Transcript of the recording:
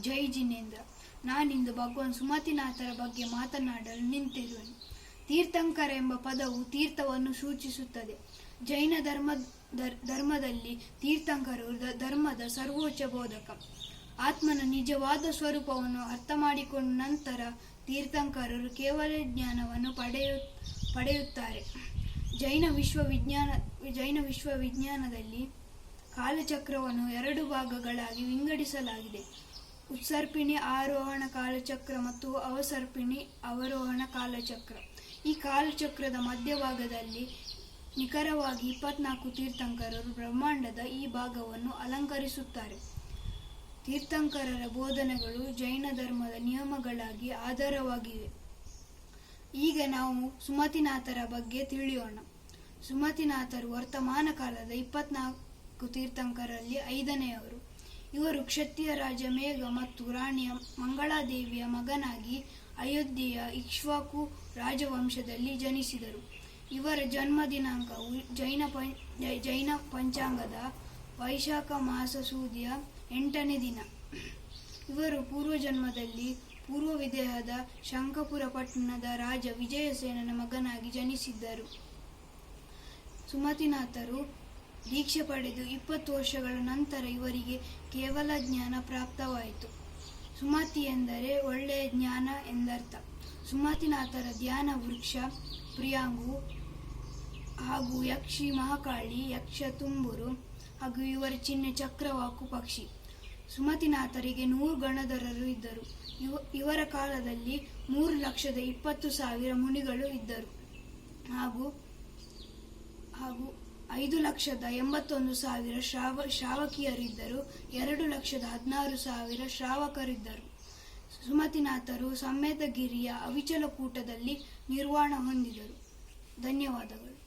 ಜೈ ಜಿನೇಂದ್ರ. ನಾನಿಂದು ಭಗವಾನ್ ಸುಮತಿನಾಥರ ಬಗ್ಗೆ ಮಾತನಾಡಲು ನಿಂತಿರುವೆನು. ತೀರ್ಥಂಕರ ಎಂಬ ಪದವು ತೀರ್ಥವನ್ನು ಸೂಚಿಸುತ್ತದೆ. ಜೈನ ಧರ್ಮ ಧರ್ಮದಲ್ಲಿ ತೀರ್ಥಂಕರು ಧರ್ಮದ ಸರ್ವೋಚ್ಚ ಬೋಧಕ. ಆತ್ಮನ ನಿಜವಾದ ಸ್ವರೂಪವನ್ನು ಅರ್ಥ ಮಾಡಿಕೊಂಡ ನಂತರ ತೀರ್ಥಂಕರರು ಕೇವಲ ಜ್ಞಾನವನ್ನು ಪಡೆಯು, ಪಡೆಯುತ್ತಾರೆ. ಜೈನ ವಿಶ್ವವಿಜ್ಞಾನ, ಜೈನ ವಿಶ್ವವಿಜ್ಞಾನದಲ್ಲಿ ಕಾಲಚಕ್ರವನ್ನು ಎರಡು ಭಾಗಗಳಾಗಿ ವಿಂಗಡಿಸಲಾಗಿದೆ. ಉತ್ಸರ್ಪಿಣಿ, ಆರೋಹಣ ಕಾಲಚಕ್ರ ಮತ್ತು ಅವಸರ್ಪಿಣಿ, ಅವರೋಹಣ ಕಾಲಚಕ್ರ. ಈ ಕಾಲಚಕ್ರದ ಮಧ್ಯಭಾಗದಲ್ಲಿ ನಿಖರವಾಗಿ ಇಪ್ಪತ್ನಾಲ್ಕು ತೀರ್ಥಂಕರರು ಬ್ರಹ್ಮಾಂಡದ ಈ ಭಾಗವನ್ನು ಅಲಂಕರಿಸುತ್ತಾರೆ. ತೀರ್ಥಂಕರರ ಬೋಧನೆಗಳು ಜೈನ ಧರ್ಮದ ನಿಯಮಗಳಾಗಿ ಆಧಾರವಾಗಿವೆ. ಈಗ ನಾವು ಸುಮತಿನಾಥರ ಬಗ್ಗೆ ತಿಳಿಯೋಣ. ಸುಮತಿನಾಥರು ವರ್ತಮಾನ ಕಾಲದ ಇಪ್ಪತ್ನಾಲ್ಕು ತೀರ್ಥಂಕರಲ್ಲಿ ಐದನೆಯವರು. ಇವರು ಕ್ಷತ್ರಿಯ ರಾಜ ಮೇಘ ಮತ್ತು ರಾಣಿಯ ಮಂಗಳಾದೇವಿಯ ಮಗನಾಗಿ ಅಯೋಧ್ಯೆಯ ಇಕ್ಷ್ವಾಕು ರಾಜವಂಶದಲ್ಲಿ ಜನಿಸಿದರು. ಇವರ ಜನ್ಮ ದಿನಾಂಕವು ಜೈನ ಪಂ, ಜೈನ ಪಂಚಾಂಗದ ವೈಶಾಖ ಮಾಸ ಸೂದಿಯ ಎಂಟನೇ ದಿನ. ಇವರು ಪೂರ್ವಜನ್ಮದಲ್ಲಿ ಪೂರ್ವ ವಿದೇಹದ ಶಂಕಪುರ ಪಟ್ಟಣದ ರಾಜ ವಿಜಯಸೇನನ ಮಗನಾಗಿ ಜನಿಸಿದ್ದರು. ಸುಮತಿನಾಥರು ದೀಕ್ಷೆ ಪಡೆದು ಇಪ್ಪತ್ತು ವರ್ಷಗಳ ನಂತರ ಇವರಿಗೆ ಕೇವಲ ಜ್ಞಾನ ಪ್ರಾಪ್ತವಾಯಿತು. ಸುಮತಿ ಎಂದರೆ ಒಳ್ಳೆಯ ಜ್ಞಾನ ಎಂದರ್ಥ. ಸುಮತಿನಾಥರ ಧ್ಯಾನ, ವೃಕ್ಷ, ಪ್ರಿಯಾಂಗು ಹಾಗೂ ಯಕ್ಷಿ, ಮಹಾಕಾಳಿ, ಯಕ್ಷ, ತುಂಬುರು ಹಾಗೂ ಇವರ ಚಿಹ್ನೆ ಚಕ್ರವಾಕು ಪಕ್ಷಿ. ಸುಮತಿನಾಥರಿಗೆ ನೂರು ಗಣಧರರು ಇದ್ದರು. ಇವ, ಇವರ ಕಾಲದಲ್ಲಿ ಮೂರು ಲಕ್ಷದ ಇಪ್ಪತ್ತು ಸಾವಿರ ಮುನಿಗಳು ಇದ್ದರು. ಹಾಗೂ ಹಾಗೂ ಐದು ಲಕ್ಷದ ಎಂಬತ್ತೊಂದು ಸಾವಿರ ಶ್ರಾವ, ಶ್ರಾವಕಿಯರಿದ್ದರು, ಎರಡು ಲಕ್ಷದ ಹದಿನಾರು ಸಾವಿರ ಶ್ರಾವಕರಿದ್ದರು. ಸುಮತಿನಾಥರು ಸಮೇತಗಿರಿಯ ಅವಿಚಲ ಕೂಟದಲ್ಲಿ ನಿರ್ವಾಣ ಹೊಂದಿದರು. ಧನ್ಯವಾದಗಳು.